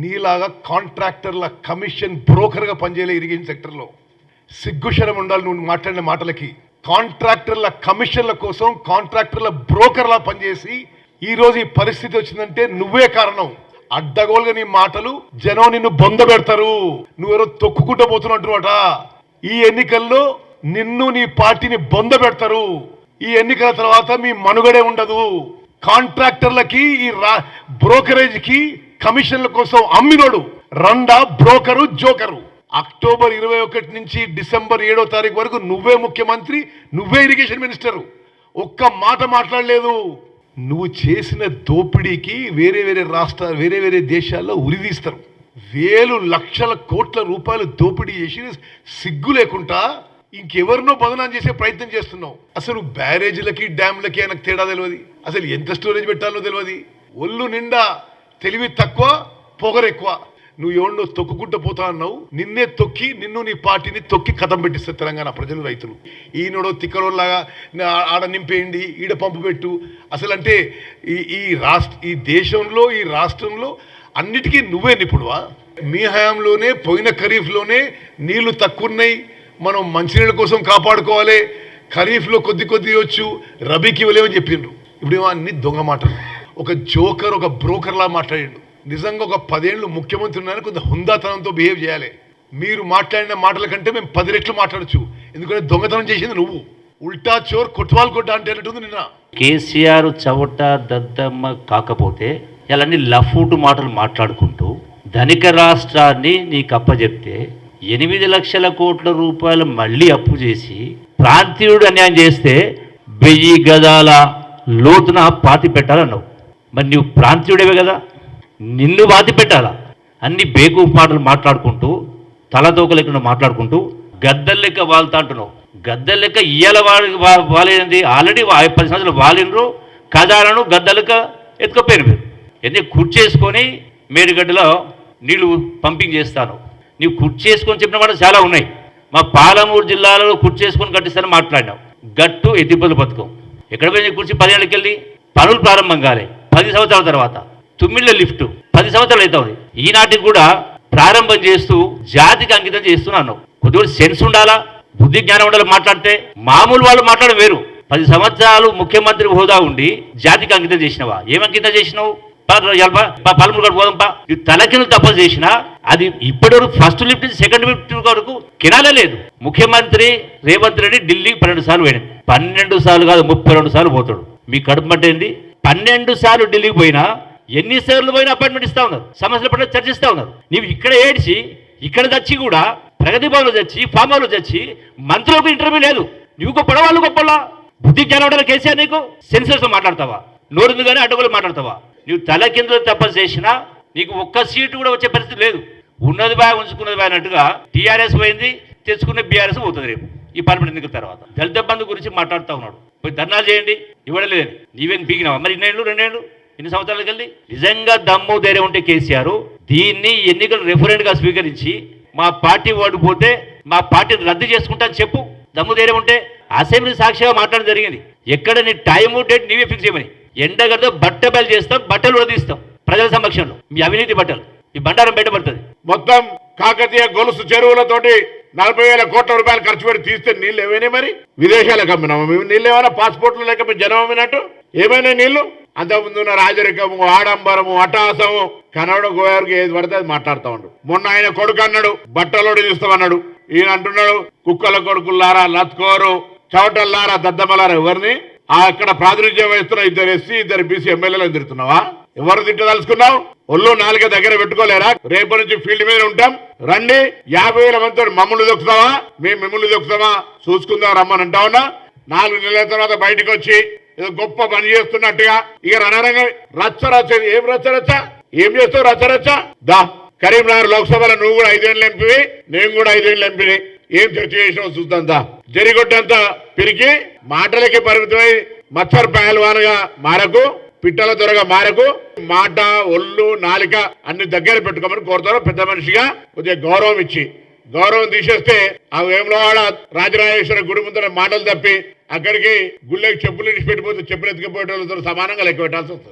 నీలాగా కాంట్రాక్టర్ల commission బ్రోకర్గా పనిచేయలే irrigation సెక్టర్లో. సిగ్గుశరం ఉండాలి నువ్వు మాట్లాడిన మాటలకి. కాంట్రాక్టర్ల కమిషన్ల కోసం కాంట్రాక్టర్ల బ్రోకర్లా పనిచేసి ఈరోజు ఈ పరిస్థితి వచ్చిందంటే నువ్వే కారణం. అడ్డగోలుగా నీ మాటలు జనం నిన్ను బొంద పెడతారు. నువ్వెవరో తొక్కుకుంటూ పోతున్నట్టుమాట ఈ ఎన్నికల్లో నిన్ను నీ పార్టీని బొంద పెడతారు. ఈ ఎన్నికల తర్వాత మీ మనుగడే ఉండదు. కాంట్రాక్టర్లకి ఈ రా కమిషన్ల కోసం అమ్మినోడు. రండా బ్రోకరు జోకరు. అక్టోబర్ ఇరవై ఒకటి నుంచి డిసెంబర్ ఏడో తారీఖు వరకు నువ్వే ముఖ్యమంత్రి నువ్వే ఇరిగేషన్ మినిస్టర్. ఒక్క మాట మాట్లాడలేదు. నువ్వు చేసిన దోపిడీకి వేరే వేరే రాష్ట్ర వేరే వేరే దేశాల్లో ఉరిదీస్తారు వేలు లక్షల కోట్ల రూపాయలు దోపిడీ చేసి సిగ్గు లేకుండా ఇంకెవరినో బదనాం చేసే ప్రయత్నం చేస్తున్నావు. అసలు బ్యారేజీలకి డ్యామ్లకి ఆయనకు తేడా తెలియదు అసలు ఎంత స్టోరేజ్ పెట్టాలో తెలియదు ఒళ్ళు నిండా తెలివి తక్కువ పొగరెక్కువ నువ్వు ఎవరినో తొక్కుకుంటూ పోతా అన్నావు నిన్నే తొక్కి నిన్ను నీ పార్టీని తొక్కి కథం పెట్టిస్తారు తెలంగాణ ప్రజలు రైతులు. ఈయనడో తిక్కరోలాగా ఆడ నింపేయండి ఈడ పంపు పెట్టు. అసలు అంటే ఈ ఈ రాష్ట్ర ఈ దేశంలో ఈ రాష్ట్రంలో అన్నిటికీ నువ్వే నిపుణువా? మీ హయాంలోనే పోయిన ఖరీఫ్లోనే నీళ్ళు తక్కువన్నాయి. మనం మంచినీళ్ళ కోసం కాపాడుకోవాలి. ఖరీఫ్లో కొద్ది కొద్ది వచ్చు రబీకి ఇవ్వలేమని చెప్పిండ్రు. ఇప్పుడు అన్ని దొంగ మాటలు. ఒక జోకర్ ఒక బ్రోకర్లా మాట్లాడిండు. నిజంగా ఒక పదేళ్ళు ముఖ్యమంత్రి ఉన్నారని కొంత హుందాతనంతో బిహేవ్ చేయాలి. మీరు మాట్లాడిన మాటల కంటే మేము పది రెట్లు మాట్లాడచ్చు. ఎందుకంటే దొంగతనం చేసింది నువ్వు. ఉల్టా చోర్ కొట్వాల్ కొట్ట అంటే అన్నట్టుంది నిన్న. కేసీఆర్ చవట దద్దమ్మ కాకపోతే ఇలాంటి లఫూటు మాటలు మాట్లాడుకుంటూ ధనిక రాష్ట్రాన్ని నీకు అప్పజెప్తే ఎనిమిది లక్షల కోట్ల రూపాయలు మళ్ళీ అప్పు చేసి ప్రాంతీయుడు అన్యాయం చేస్తే వెయ్యి గదాల లోతున పాతి పెట్టాలన్నావు. మరి నువ్వు ప్రాంతీయుడేవే కదా? నిన్ను బాతి పెట్టాలా? అన్ని బేకు మాటలు మాట్లాడుకుంటూ తలతోక లేకుండా మాట్లాడుకుంటూ గద్దెల లెక్క వాళ్తా అంటున్నావు. గద్దెల లెక్క ఇయ్యాల వాళ్ళకి వాలేది? ఆల్రెడీ పది సంవత్సరాలు వాలినరు కదాలను గద్దెలక ఎత్తుకపోయారు మీరు. ఎందుకు కుర్చేసుకొని మేడిగడ్డలో నీళ్ళు పంపింగ్ చేస్తాను. నీవు కుర్చేసుకొని చెప్పిన మాట చాలా ఉన్నాయి. మా పాలమూరు జిల్లాలో కుర్చేసుకొని కట్టిస్తానని మాట్లాడినావు. గట్టు ఎత్తిపోతల పథకం ఎక్కడ పోయింది కుర్చీ? పదేళ్ళకి వెళ్ళి పనులు ప్రారంభం కాలే. పది సంవత్సరాల తర్వాత తుమ్మిళ్ళ లిఫ్ట్ పది సంవత్సరాలు అవుతుంది ఈనాటికి కూడా ప్రారంభం చేస్తూ జాతికి అంకితం చేస్తున్నాను కొద్దిగా సెన్స్ ఉండాలా? బుద్ధి జ్ఞానం ఉండాలి మాట్లాడితే? మామూలు వాళ్ళు మాట్లాడడం వేరు. పది సంవత్సరాలు ముఖ్యమంత్రి హోదా ఉండి జాతికి అంకితం చేసినవా? ఏం అంకితం చేసినావు? పా, పోదంపా పా, పా, పదమూడు చేసినా అది ఇప్పటి వరకు ఫస్ట్ లిఫ్ట్ సెకండ్ లిఫ్ట్ వరకు కినాలే లేదు. ముఖ్యమంత్రి రేవంత్ రెడ్డి ఢిల్లీ పన్నెండు సార్లు పోయినాడు. పన్నెండు సార్లు కాదు ముప్పై రెండు సార్లు పోతాడు. మీ కడుపు మంట ఏంది? పన్నెండు సార్లు ఢిల్లీకి పోయినా ఎన్నిసార్లు పోయినా అపాయింట్మెంట్ ఇస్తా ఉన్నారు. సమస్యల పట్ల చర్చిస్తా ఉన్నారు. నీవు ఇక్కడ ఏడ్చి ఇక్కడ చచ్చి కూడా ప్రగతి భవన్లో చచ్చి ఫామ్ హౌస్లో చచ్చి మంత్రులకు ఇంటర్వ్యూ లేదు. నువ్వు గొప్ప వాళ్ళు గొప్పలా? బుద్ధి జ్ఞానం కేసీఆర్ నీకు? సెన్సర్స్ మాట్లాడతావా? నోరుందుగానే కానీ అడ్డగోలు మాట్లాడతావా? నువ్వు తల కింద తప్ప చేసినా నీకు ఒక్క సీటు కూడా వచ్చే పరిస్థితి లేదు. ఉన్నది బాగా ఉంచుకున్నది బాగా అన్నట్టుగా టీఆర్ఎస్ పోయింది తెచ్చుకునే బీఆర్ఎస్ పోతుంది రేపు. ఈ పార్లమెంట్ ఎన్నికల తర్వాత. దళిత బంధు గురించి మాట్లాడుతూ ఉన్నాడు. పోయి ధర్నాలు చేయండి. ఇవ్వడలేదు నీవేం పీకినావా? మరి ఇన్నేళ్ళు రెండేళ్ళు? ఎన్ని సంవత్సరాలకు వెళ్ళి? నిజంగా దమ్ము ధైర్యం ఉంటే కేసీఆర్ దీన్ని ఎన్నికలు రెఫరెంట్గా స్వీకరించి మా పార్టీ ఓడిపోతే మా పార్టీని రద్దు చేసుకుంటా చెప్పు. దమ్ము ధైర్యం ఉంటే అసెంబ్లీ సాక్షిగా మాట్లాడడం జరిగింది. ఎక్కడ నీ టైము డేట్ నీవే ఫిక్స్ చేయమని. ఎండగడితో బట్ట బయలు చేస్తాం బట్టలు ఉడదీస్తాం ప్రజల సమక్షంలో. మీ అవినీతి బట్టలు. ఈ బండారం బయటపడుతుంది. మొత్తం కాకతీయ గొలుసు చెరువులతోటి నలభై వేల కోట్ల రూపాయలు ఖర్చు పెట్టి తీస్తే నీళ్ళు ఏమైనా మరి? విదేశాలకు అమ్మినాము? మేము నీళ్ళు ఏమైనా పాస్పోర్ట్లు లేక మేము జనం అమ్మినట్టు? ఏమైనా నీళ్ళు అంతకుముందు ఉన్న రాజరికము ఆడంబరము అటాసము కనవడ గోయారికి ఏది పడితే అది మాట్లాడుతూ ఉండు. మొన్న ఆయన కొడుకు అన్నాడు బట్టలోడి చూస్తామన్నాడు ఈయన అంటున్నాడు కుక్కల కొడుకులారా లత్కోరు చవటల్లారా దద్దమ్మలారా ఎవరిని? అక్కడ ప్రాతినిధ్యం వహిస్తున్న ఇద్దరు ఎస్సీ ఇద్దరు బీసీ ఎమ్మెల్యేలను తిడుతున్నావా? ఎవరు తిట్టదలుచుకున్నావు? ఒళ్ళు నాలుగ దగ్గర పెట్టుకోలేరా? రేపటి నుంచి ఫీల్డ్ మీద ఉంటాం. రండి యాభై వేల మందితో మమ్మల్ని దొక్కుతావా? మేము మిమ్మల్ని దొక్కుతామా? చూసుకుందాం రమ్మని అంటావునా నాలుగు నెలల తర్వాత బయటకు వచ్చి ఏదో గొప్ప పని చేస్తున్నట్టుగా ఇక రణరంగం రచ్చ రచ్చ ఏం రచ్చ రచ్చ? ఏం చేస్తావు రచ్చ రచ్చ? దా కరీంనగర్ లోక్సభలో నువ్వు కూడా ఐదేళ్ళు ఎంపీవి నేను కూడా ఐదేళ్ళు ఎంపీని. ఏం చర్చ చేసినావు చూద్దాం దా. జరిగొట్టంతా పిరికి మాటలకి పరిమితమై మచ్చర్ పహల్వాన్గా మారకు పిట్టల దొరగ మారకు మాట ఒళ్ళు నాలిక అన్ని దగ్గర పెట్టుకోమని కోరుతారు పెద్ద మనిషిగా కొద్దిగా గౌరవం ఇచ్చి. గౌరవం తీసేస్తే ఆ వేములవాడ రాజరాజేశ్వర గుడి ముందర మాటలు తప్పి అక్కడికి గుళ్ళకి చెప్పులు ఇచ్చి పెట్టిపోతే చెప్పులు ఎత్తుకుపోయేటోళ్ళతో సమానంగా లెక్క పెట్టాల్సి వస్తుంది.